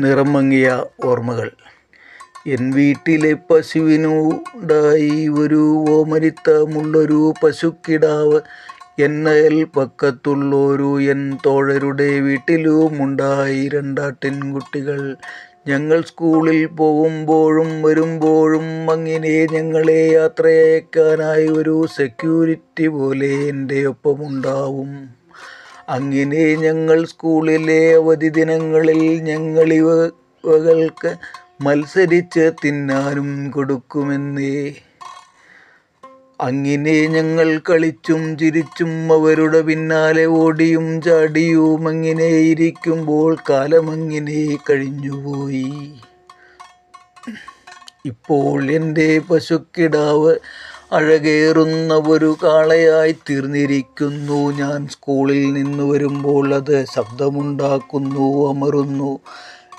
നിറം മങ്ങിയ ഓർമ്മകൾ. എൻ വീട്ടിലെ പശുവിനുണ്ടായി ഒരു ഓമരിത്തമുള്ളൊരു പശുക്കിടാവ് എന്നയൽ പക്കത്തുള്ളൊരു എൻ തോഴരുടെ വീട്ടിലുമുണ്ടായി രണ്ടാട്ടിൻകുട്ടികൾ. ഞങ്ങൾ സ്കൂളിൽ പോകുമ്പോഴും വരുമ്പോഴും അങ്ങനെ ഞങ്ങളെ യാത്രയക്കാനായി ഒരു സെക്യൂരിറ്റി പോലെ എന്റെ ഒപ്പമുണ്ടാവും അങ്ങനെ ഞങ്ങൾ സ്കൂളിലെ അവധി ദിനങ്ങളിൽ ഞങ്ങൾ ഇവകൾക്ക് മത്സരിച്ച് തിന്നാനും കൊടുക്കുമെന്നേ. അങ്ങനെ ഞങ്ങൾ കളിച്ചും ചിരിച്ചും അവരുടെ പിന്നാലെ ഓടിയും ചാടിയും അങ്ങനെ ഇരിക്കുമ്പോൾ കാലമങ്ങനെ കഴിഞ്ഞുപോയി. ഇപ്പോൾ എന്റെ പശുക്കിടാവ് അഴകേറുന്ന ഒരു കാളയായി തീർന്നിരിക്കുന്നു. ഞാൻ സ്കൂളിൽ നിന്ന് വരുമ്പോൾ അത് ശബ്ദമുണ്ടാക്കുന്നു അമറുന്നു.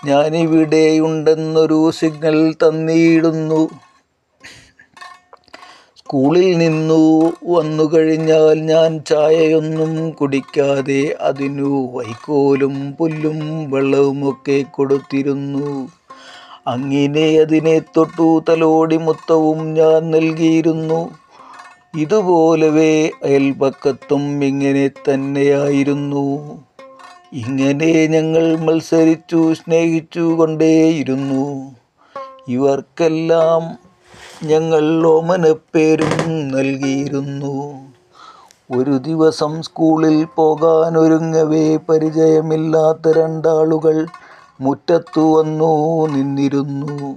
ഞാനിവിടെയുണ്ടെന്നൊരു സിഗ്നൽ തന്നിടുന്നു സ്കൂളിൽ നിന്നു വന്നു കഴിഞ്ഞാൽ ഞാൻ ചായയൊന്നും കുടിക്കാതെ അതിനു വൈക്കോലും പുല്ലും വെള്ളവുമൊക്കെ കൊടുത്തിരുന്നു. അങ്ങനെ അതിനെ തൊട്ടു തലോടി മുത്തവും ഞാൻ നൽകിയിരുന്നു. ഇതുപോലവേ അയൽപക്കത്തും ഇങ്ങനെ തന്നെയായിരുന്നു. ഇങ്ങനെ ഞങ്ങൾ മത്സരിച്ചു സ്നേഹിച്ചു കൊണ്ടേയിരുന്നു ഇവർക്കെല്ലാം ഞങ്ങൾ ഓമനപ്പേരും നൽകിയിരുന്നു. ഒരു ദിവസം സ്കൂളിൽ പോകാനൊരുങ്ങവേ പരിചയമില്ലാത്ത രണ്ടാളുകൾ മുറ്റത്തു വന്നു നിന്നിരുന്നു.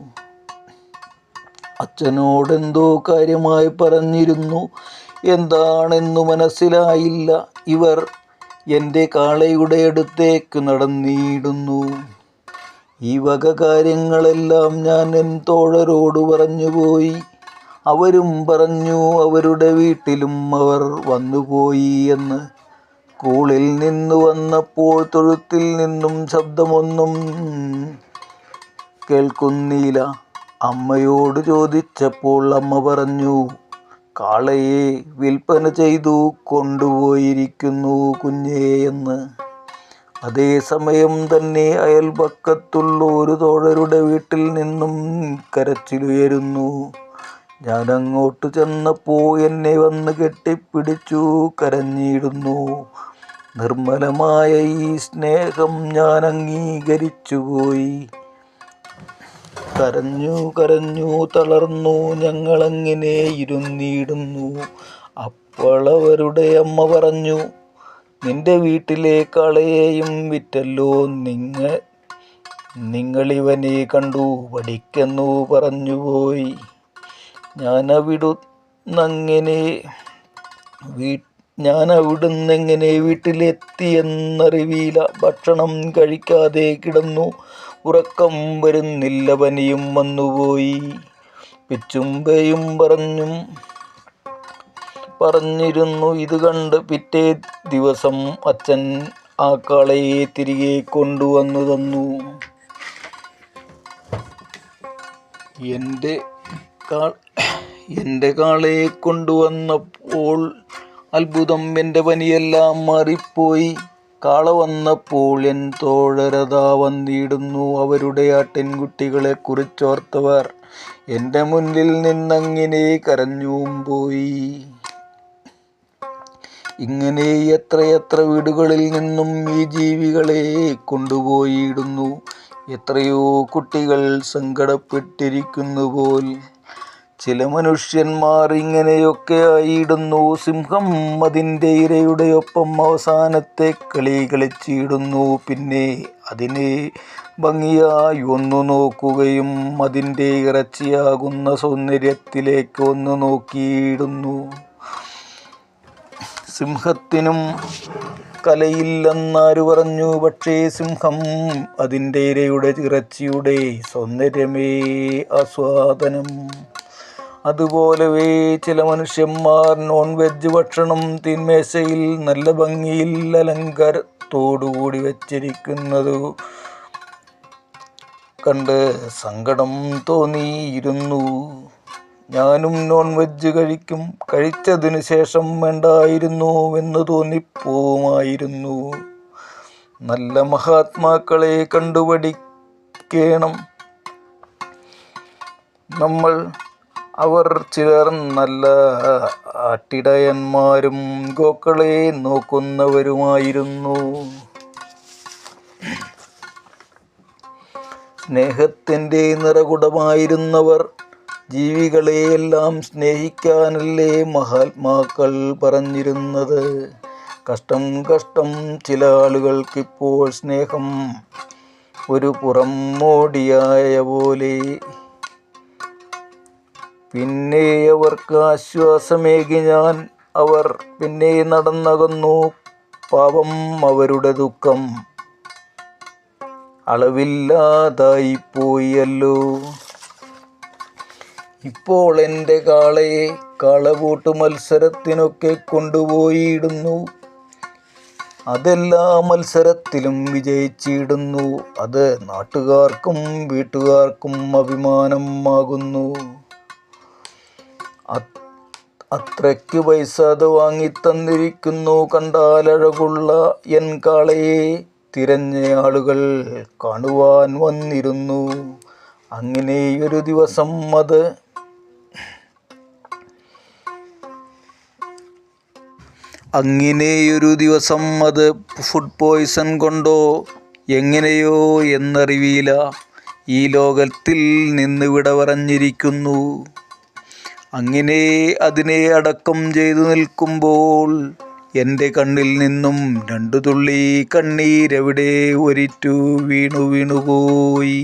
അച്ഛനോടെന്തോ കാര്യമായി പറഞ്ഞിരുന്നു. എന്താണെന്നു മനസ്സിലായില്ല. ഇവർ എന്റെ കാളയുടെ അടുത്തേക്ക് നടന്നിടുന്നു. ഈ വക കാര്യങ്ങളെല്ലാം ഞാൻ എൻ തോഴരോട് പറഞ്ഞുപോയി. അവരും പറഞ്ഞു അവരുടെ വീട്ടിലും അവർ വന്നുപോയി എന്ന്. സ്കൂളിൽ നിന്നു വന്നപ്പോൾ തൊഴുത്തിൽ നിന്നും ശബ്ദമൊന്നും കേൾക്കുന്നില്ല. അമ്മയോട് ചോദിച്ചപ്പോൾ അമ്മ പറഞ്ഞു കാളയെ വിൽപ്പന ചെയ്തു കൊണ്ടുപോയിരിക്കുന്നു കുഞ്ഞേ എന്ന്. അതേസമയം തന്നെ അയൽപക്കത്തുള്ള ഒരു തോഴരുടെ വീട്ടിൽ നിന്നും കരച്ചിലുയരുന്നു. ഞാൻ അങ്ങോട്ട് ചെന്നപ്പോൾ എന്നെ വന്ന് കെട്ടിപ്പിടിച്ചു കരഞ്ഞിടുന്നു നിർമ്മലമായ ഈ സ്നേഹം ഞാൻ അംഗീകരിച്ചുപോയി കരഞ്ഞു കരഞ്ഞു തളർന്നു ഞങ്ങളങ്ങനെ ഇരുന്നിടുന്നു? അപ്പോളവരുടെ അമ്മ പറഞ്ഞു നിന്റെ വീട്ടിലെ കളയെയും വിറ്റല്ലോ. നിങ്ങ നിങ്ങളിവനെ കണ്ടു പഠിക്കെന്നു പറഞ്ഞുപോയി ഞാൻ അവിടുന്നങ്ങനെ വീ ഞാൻ അവിടുന്ന് എങ്ങനെ വീട്ടിലെത്തിയെന്നറിവില്ല ഭക്ഷണം കഴിക്കാതെ കിടന്നു. ഉറക്കം വരുന്നില്ല. പനിയും വന്നുപോയി. പിച്ചുമ്പയും പറഞ്ഞും പറഞ്ഞിരുന്നു. ഇത് കണ്ട് പിറ്റേ ദിവസം അച്ഛൻ ആ കാളയെ തിരികെ കൊണ്ടുവന്നു തന്നു. എന്റെ കാ എന്റെ കാളയെ കൊണ്ടുവന്നപ്പോൾ അത്ഭുതം എന്റെ പനിയെല്ലാം മാറിപ്പോയി. കാള വന്നപ്പോൾ എൻ തോഴരതാ വന്നിടുന്നു. അവരുടെ ആ ആട്ടിൻകുട്ടികളെ കുറിച്ചോർത്തവർ എന്റെ മുന്നിൽ നിന്നങ്ങനെ കരഞ്ഞും പോയി. ഇങ്ങനെ എത്രയെത്ര വീടുകളിൽ നിന്നും ഈ ജീവികളെ കൊണ്ടുപോയിടുന്നു. എത്രയോ കുട്ടികൾ സങ്കടപ്പെട്ടിരിക്കുന്നു പോൽ ചില മനുഷ്യന്മാർ ഇങ്ങനെയൊക്കെ ആയിടുന്നു. സിംഹം അതിന്റെ ഇരയുടെ ഒപ്പം അവസാനത്തെ കളി കളിച്ചിടുന്നു. പിന്നെ അതിനെ ഭംഗിയായി ഒന്നു നോക്കുകയും അതിന്റെ ഇറച്ചിയാകുന്ന സൗന്ദര്യത്തിലേക്ക് ഒന്ന് നോക്കിയിടുന്നു. സിംഹത്തിനും കലയില്ലെന്നാര് പറഞ്ഞു. പക്ഷേ സിംഹം അതിന്റെ ഇരയുടെ ഇറച്ചിയുടെ സൗന്ദര്യമേ ആസ്വാദനം. അതുപോലവേ ചില മനുഷ്യന്മാർ നോൺ വെജ് ഭക്ഷണം തീന്മേശയിൽ നല്ല ഭംഗിയിൽ അലങ്കാരത്തോടുകൂടി വച്ചിരിക്കുന്നത്. കണ്ട് സങ്കടം തോന്നിയിരുന്നു. ഞാനും നോൺ വെജ് കഴിക്കും. കഴിച്ചതിന് ശേഷം വേണ്ടായിരുന്നു എന്ന് തോന്നിപ്പോവുമായിരുന്നു. നല്ല മഹാത്മാക്കളെ കണ്ടുപഠിക്കണം. നമ്മൾ അവർ ചിലർ നല്ല ആട്ടിടയന്മാരും ഗോക്കളെ നോക്കുന്നവരുമായിരുന്നു. സ്നേഹത്തിന്റെ നിറകുടമായിരുന്നവർ ജീവികളെയെല്ലാം സ്നേഹിക്കാനല്ലേ മഹാത്മാക്കൾ പറഞ്ഞിരുന്നത്? കഷ്ടം കഷ്ടം ചില ആളുകൾക്കിപ്പോൾ സ്നേഹം ഒരു പുറം മോടിയായ പോലെ പിന്നെ അവർക്ക് ആശ്വാസമേകി ഞാൻ അവർ പിന്നെ നടന്നകന്നു. പാവം അവരുടെ ദുഃഖം അളവില്ലാതായിപ്പോയല്ലോ ഇപ്പോൾ എന്റെ കാളയെ കാളകൂട്ട് മത്സരത്തിനൊക്കെ കൊണ്ടുപോയിടുന്നു അതെല്ലാ മത്സരത്തിലും വിജയിച്ചിടുന്നു. അത് നാട്ടുകാർക്കും വീട്ടുകാർക്കും അഭിമാനമാകുന്നു. അത്രയ്ക്ക് പൈസ അത് വാങ്ങിത്തന്നിരിക്കുന്നു കണ്ടാലഴകുള്ള എൻ കാളയെ തിരഞ്ഞ ആളുകൾ കാണുവാൻ വന്നിരുന്നു. അങ്ങനെ ഒരു ദിവസം അത് അങ്ങനെയൊരു ദിവസം അത് ഫുഡ് പോയ്സൺ കൊണ്ടോ എങ്ങനെയോ എന്നറിവില്ല ഈ ലോകത്തിൽ നിന്ന് വിട പറഞ്ഞിരിക്കുന്നു. അങ്ങനെ അതിനെ അടക്കം ചെയ്തു നിൽക്കുമ്പോൾ എന്റെ കണ്ണിൽ നിന്നും രണ്ടു തുള്ളി കണ്ണീരെവിടെ ഒരിറ്റു വീണു വീണുപോയി.